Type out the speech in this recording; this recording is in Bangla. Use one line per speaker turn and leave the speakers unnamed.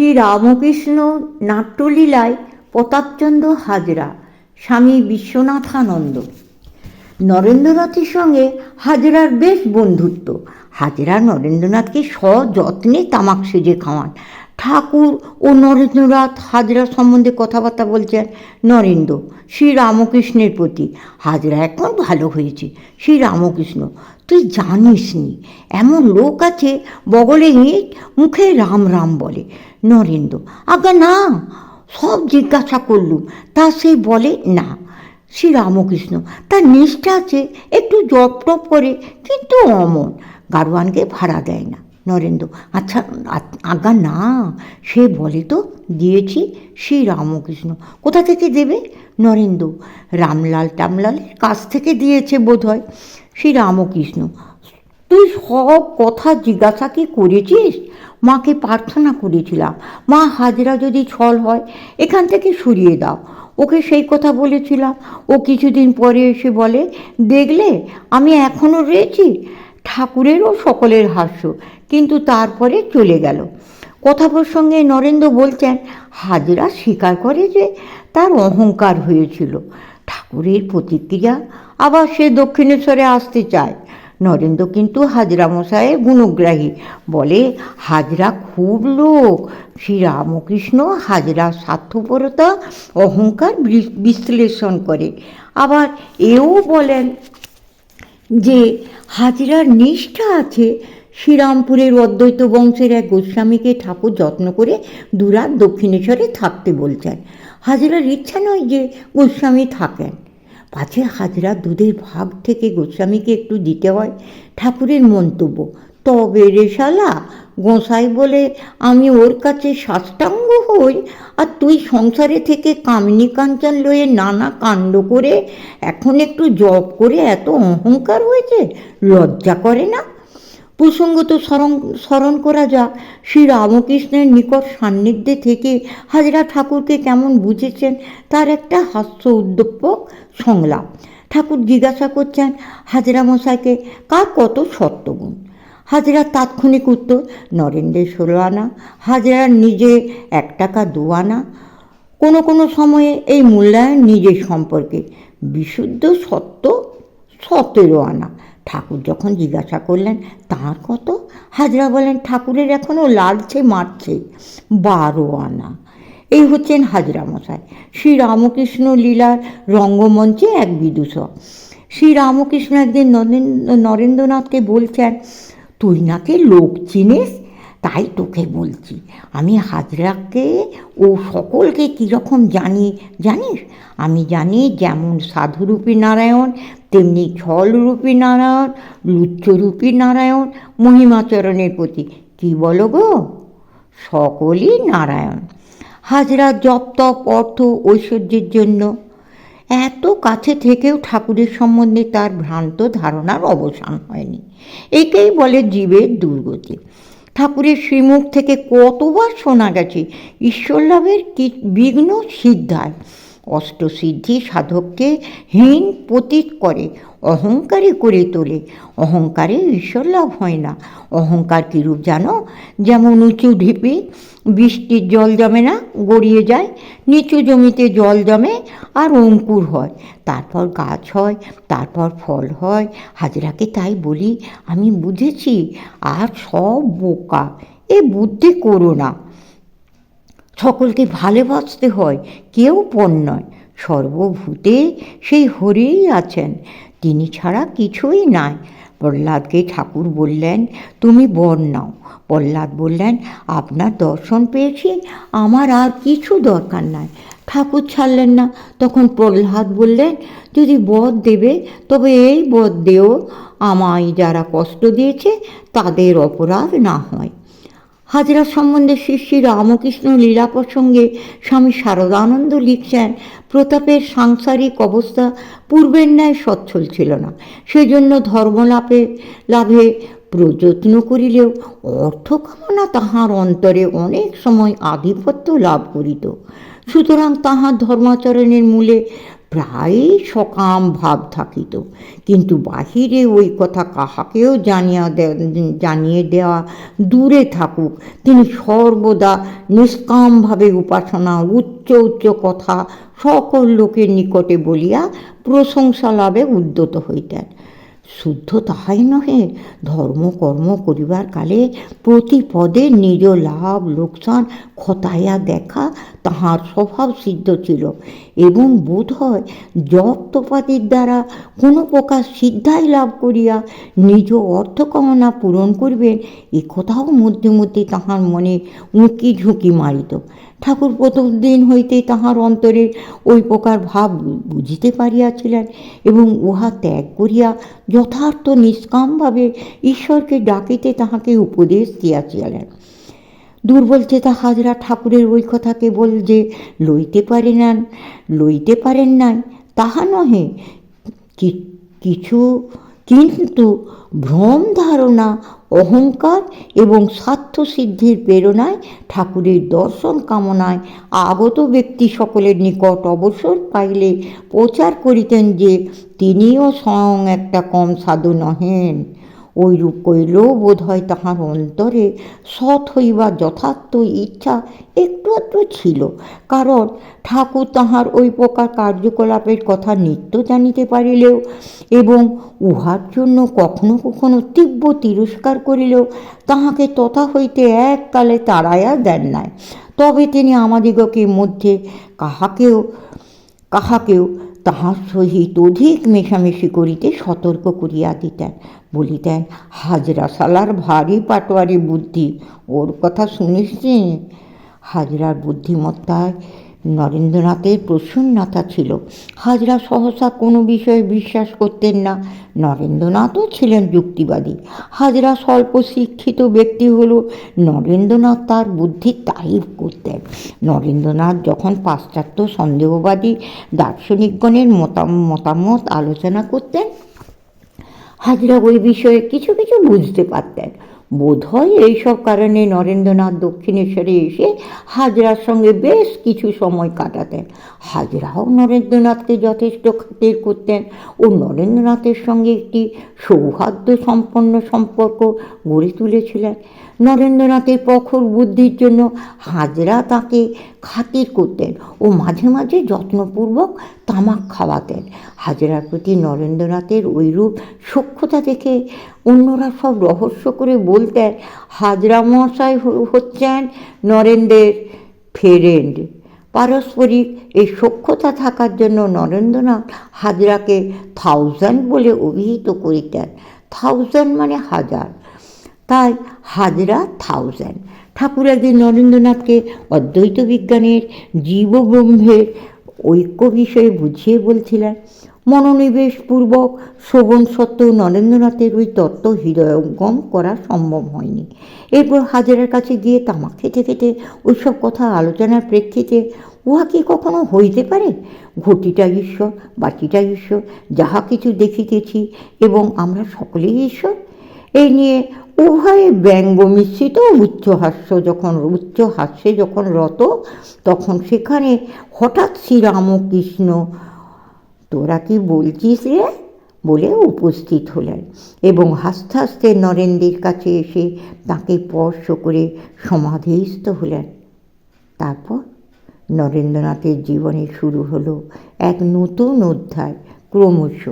শ্রী রামকৃষ্ণ নাট্যলীলায় প্রতাপচন্দ্র হাজরা, স্বামী বিশ্বনাথানন্দ। নরেন্দ্রনাথের সঙ্গে হাজরার বেশ বন্ধুত্ব। হাজরা নরেন্দ্রনাথকে সযত্নে তামাক সেজে খাওয়ান। ঠাকুর ও নরেন্দ্রনাথ হাজরা সম্বন্ধে কথাবার্তা বলছেন নরেন্দ্র, শ্রী রামকৃষ্ণের প্রতি। হাজরা এখন ভালো হয়েছে, শ্রী রামকৃষ্ণ, তুই জানিস নি, এমন লোক আছে বগলে ইট মুখে রাম রাম বলে। নরেন্দ্র, আজ্ঞা না, সব জিজ্ঞাসা করলুম, তা সে বলে না। শ্রী রামকৃষ্ণ, তার নিষ্ঠা আছে, একটু জপ টপ করে, কিন্তু অমন গারোয়ানকে ভাড়া দেয় না। নরেন্দ্র। আচ্ছা আজ্ঞা, না, সে বলে তো দিয়েছি শ্রী রামকৃষ্ণ। কোথা থেকে দেবে? নরেন্দ্র রামলাল টামলালের কাছ থেকে দিয়েছে বোধ হয় শ্রী রামকৃষ্ণ। তুই সব কথা জিজ্ঞাসা কি করেছিস? মাকে প্রার্থনা করেছিলাম। মা হাজরা যদি ছল হয়, এখান থেকে সরিয়ে দাও। ওকে সেই কথা বলেছিলাম। ও কিছুদিন পরে এসে বলে, দেখলে, আমি এখনও রয়েছি। ঠাকুরেরও সকলের হাস্য। কিন্তু তারপরে চলে গেল। কথা প্রসঙ্গে নরেন্দ্র বলছেন, হাজরা স্বীকার করে যে তার অহংকার হয়েছিল। ঠাকুরের প্রতিক্রিয়া আবার সে দক্ষিণেশ্বরে আসতে চায়। নরেন্দ্র কিন্তু হাজরা মশাইয়ের গুণগ্রাহী। বলে, হাজরা খুব লোক। শ্রী রামকৃষ্ণ হাজরা স্বার্থপরতা, অহংকার বিশ্লেষণ করে। আবার এও বলেন যে, হাজরার নিষ্ঠা আছে শ্রীরামপুরের অদ্বৈত বংশের এক গোস্বামীকে ঠাকুর যত্ন করে দুরাত দক্ষিণেশ্বরে থাকতে বলছেন। হাজরার ইচ্ছা নয় যে গোস্বামী থাকেন। পাছে হাজরা দুধের ভাগ থেকে গোস্বামীকে একটু দিতে হয়। ঠাকুরের মন্তব্য, তবে রে শালা, গোসাই বলে আমি ওর কাছে সাষ্টাঙ্গ হই আর তুই সংসারে থেকে কামিনী কাঞ্চন লয়ে নানা কাণ্ড করে এখন একটু জব করে এত অহংকার হয়েছে, লজ্জা করে না? প্রসঙ্গত স্মরণ স্মরণ করা যাক, শ্রী রামকৃষ্ণের নিকট সান্নিধ্যে থেকে হাজরা ঠাকুরকে কেমন বুঝেছেন তার একটা হাস্য উদ্যোপক সংলাপ। ঠাকুর জিজ্ঞাসা করছেন, হাজরা মশাইকে কার কত সত্যগুণ? হাজরার তাৎক্ষণিক উত্তর, নরেন্দ্রের ষোলো আনা হাজরার নিজে এক টাকা দু আনা। কোনো কোনো সময়ে এই মূল্যায়ন নিজের সম্পর্কে বিশুদ্ধ সত্য সতেরো আনা। ঠাকুর যখন জিজ্ঞাসা করলেন, তার কত? হাজরা বলেন ঠাকুরের এখনও লালছে মারছে, বারো আনা। এই হচ্ছেন হাজরা মশাই। শ্রী রামকৃষ্ণ লীলার রঙ্গমঞ্চে এক বিদূষক। শ্রী রামকৃষ্ণ একদিন নরেন্দ্র নরেন্দ্রনাথকে বলছেন, তুই নাকি লোক চিনিস? তাই তোকে বলছি, আমি হাজরাকে ও সকলকে কীরকম জানি, জানিস? আমি জানি যেমন সাধুরূপী নারায়ণ, তেমনি ছলরূপী নারায়ণ, লুচ্চরূপী নারায়ণ, মহিমাচরণের প্রতি। কী বলো গো? সকলই নারায়ণ। হাজরা জপ তপ অর্থ, ঐশ্বর্যের জন্য। এত কাছে থেকেও ঠাকুরের সম্বন্ধে তার ভ্রান্ত ধারণার অবসান হয়নি। একেই বলে জীবের দুর্গতি। ঠাকুরের শ্রীমুখ থেকে কতবার শোনা গেছে? ঈশ্বর লাভের কি বিঘ্ন সিদ্ধায়? অষ্টসিদ্ধি সাধককে হীন পতীত করে, অহংকারী করে তোলে। অহংকারে ঈশ্বর লাভ হয় না। অহংকার কীরূপ জানো? যেমন উঁচু ঢিপি, বৃষ্টির জল জমে না, গড়িয়ে যায়। নিচু জমিতে জল জমে আর অঙ্কুর হয়। তারপর গাছ হয়, তারপর ফল হয়। হাজরাকে তাই বলি, আমি বুঝেছি, আর সব বোকা। এ বুদ্ধি করো না। সকলকে ভালোবাসতে হয়, কেউ পণ নয়। সর্বভূতে সেই হরেই আছেন, তিনি ছাড়া কিছুই নাই। প্রহ্লাদকে ঠাকুর বললেন, তুমি বর নাও। প্রহ্লাদ বললেন, আপনার দর্শন পেয়েছি, আমার আর কিছু দরকার নাই। ঠাকুর ছাড়লেন না। তখন প্রহ্লাদ বললেন, যদি বধ দেবে, তবে এই বধ দেও। আমায় যারা কষ্ট দিয়েছে, তাদের অপরাধ না হয়। হাজরা সম্বন্ধে শ্রী শ্রী রামকৃষ্ণ লীলা প্রসঙ্গে স্বামী শারদানন্দ লিখছেন, প্রতাপের সাংসারিক অবস্থা পূর্বের ন্যায় সচ্ছল ছিল না। সেজন্য ধর্মলাভে লাভে প্রযত্ন করিলেও অর্থ কামনা তাহার অন্তরে অনেক সময় আধিপত্য লাভ করিত। সুতরাং তাহার ধর্মাচরণের মূলে প্রায়ই সকাম ভাব থাকিত। কিন্তু বাহিরে ওই কথা কাহাকেও জানিয়া জানিয়ে দেওয়া দূরে থাকুক। তিনি সর্বদা নিষ্কামভাবে উপাসনা, উচ্চ উচ্চ কথা সকল লোকের নিকটে বলিয়া প্রশংসা লাভে উদ্যত হইতেন। শুদ্ধ তাহাই নহে। ধর্মকর্ম করিবার কালে প্রতি পদে নিজ লাভ, লোকসান খতাইয়া দেখা তাহার স্বভাব সিদ্ধ ছিল এবং বোধ হয় জপ্তপাতির দ্বারা কোনো প্রকার সিদ্ধাই লাভ করিয়া নিজ অর্থ কামনা পূরণ করিবেন, এ কথাও মধ্যে মধ্যে তাহার মনে উঁকি ঝুঁকি মারিত। ঠাকুর প্রথম দিন হইতেই তাহার অন্তরে ওই প্রকার ভাব বুঝিতে পারিয়াছিলেন এবং উহা ত্যাগ করিয়া যথার্থ নিষ্কামভাবে ঈশ্বরকে ডাকিতে তাহাকে উপদেশ দিয়াছিলেন। দুর্বল চেতা হাজরা ঠাকুরের ওই কথা কেবল যে লইতে পারে না, লইতে পারেন নাই, তাহা নহে কিছু, কিন্তু ভ্রম ধারণা, অহংকার এবং স্বার্থ সিদ্ধির প্রেরণায়, ঠাকুরের দর্শন কামনায় আগত ব্যক্তি সকলের নিকট অবসর পাইলে প্রচার করিতেন যে তিনিও স্বয়ং একটা কম সাধু নহেন। ওইরূপ কইলেও বোধ হয় তাহার অন্তরে সৎ হইবার যথার্থ ইচ্ছা একটু একটু ছিল। কারণ ঠাকুর তাহার ওই প্রকার কার্যকলাপের কথা নিত্য জানিতে পারিলেও এবং উহার জন্য কখনো কখনো তীব্র তিরস্কার করিলেও তাহাকে তথা হইতে এককালে তাড়াইয়া দেন নাই। তবে তিনি আমাদিগকে মধ্যে কাহাকেও কাহাকেও তাহার সহিত অধিক মেশামেশি করিতে সতর্ক করিয়া দিতেন। বলিতেন, হাজরা সালার ভারী পাটোয়ারি বুদ্ধি, ওর কথা শুনিস হাজরার বুদ্ধিমত্তায় নরেন্দ্রনাথের প্রসন্নতা ছিল। হাজরা সহসা কোনো বিষয়ে বিশ্বাস করতেন না। নরেন্দ্রনাথও ছিলেন যুক্তিবাদী। হাজরা স্বল্প শিক্ষিত ব্যক্তি হল নরেন্দ্রনাথ তার বুদ্ধির তারিফ করতেন। নরেন্দ্রনাথ যখন পাশ্চাত্য সন্দেহবাদী দার্শনিকগণের মতাম- মতামত আলোচনা করতেন, হাজরা ওই বিষয়ে কিছু কিছু বুঝতে পারতেন। বোধ হয় এইসব কারণে নরেন্দ্রনাথ দক্ষিণেশ্বরে এসে হাজরার সঙ্গে বেশ কিছু সময় কাটাতেন। হাজরাও নরেন্দ্রনাথকে যথেষ্ট খাতির করতেন ও নরেন্দ্রনাথের সঙ্গে একটি সৌহার্দ্য সম্পন্ন সম্পর্ক গড়ে তুলেছিলেন। নরেন্দ্রনাথের প্রখর বুদ্ধির জন্য হাজরা তাকে খাতির করতেন ও মাঝে মাঝে যত্নপূর্বক তামাক খাওয়াতেন। হাজরার প্রতি নরেন্দ্রনাথের ওইরূপ সক্ষতা দেখে অন্যরা সব রহস্য করে বলতেন, হাজরা মহাশয় হচ্ছেন নরেন্দ্রের ফেরেন্ড। পারস্পরিক এই সক্ষতা থাকার জন্য নরেন্দ্রনাথ হাজরাকে থাউজেন্ড বলে অভিহিত করিতেন। থাউজেন্ড মানে হাজার। তাই হাজরা থাউজেন্ড ঠাকুর একদিন নরেন্দ্রনাথকে অদ্বৈত বিজ্ঞানের জীবব্রহ্মের ঐক্য বিষয়ে বুঝিয়ে বলছিলেন, মনোনিবেশপূর্বক শ্রবণ সত্ত্বেও নরেন্দ্রনাথের ওই তত্ত্ব হৃদয়ঙ্গম করা সম্ভব হয়নি। এরপর হাজারের কাছে গিয়ে তামাক খেতে খেতে ওইসব কথা আলোচনার প্রেক্ষিতে, উহা কি কখনো হইতে পারে? ঘটিটা ঈশ্বর বাটিটা ঈশ্বর, যাহা কিছু দেখিতেছি এবং আমরা সকলেই ঈশ্বর? এই নিয়ে উভয়ে ব্যঙ্গ মিশ্রিত উচ্চ হাস্য যখন, উচ্চ হাস্যে যখন রত, তখন সেখানে হঠাৎ শ্রীরামকৃষ্ণ, তোরা কি বলছিস রে? বলে উপস্থিত হলেন এবং হাসতে হাসতে নরেন্দ্রের কাছে এসে তাকে স্পর্শ করে সমাধিস্থ হলেন। তারপর নরেন্দ্রনাথের জীবনে শুরু হলো এক নতুন অধ্যায় ক্রমশ।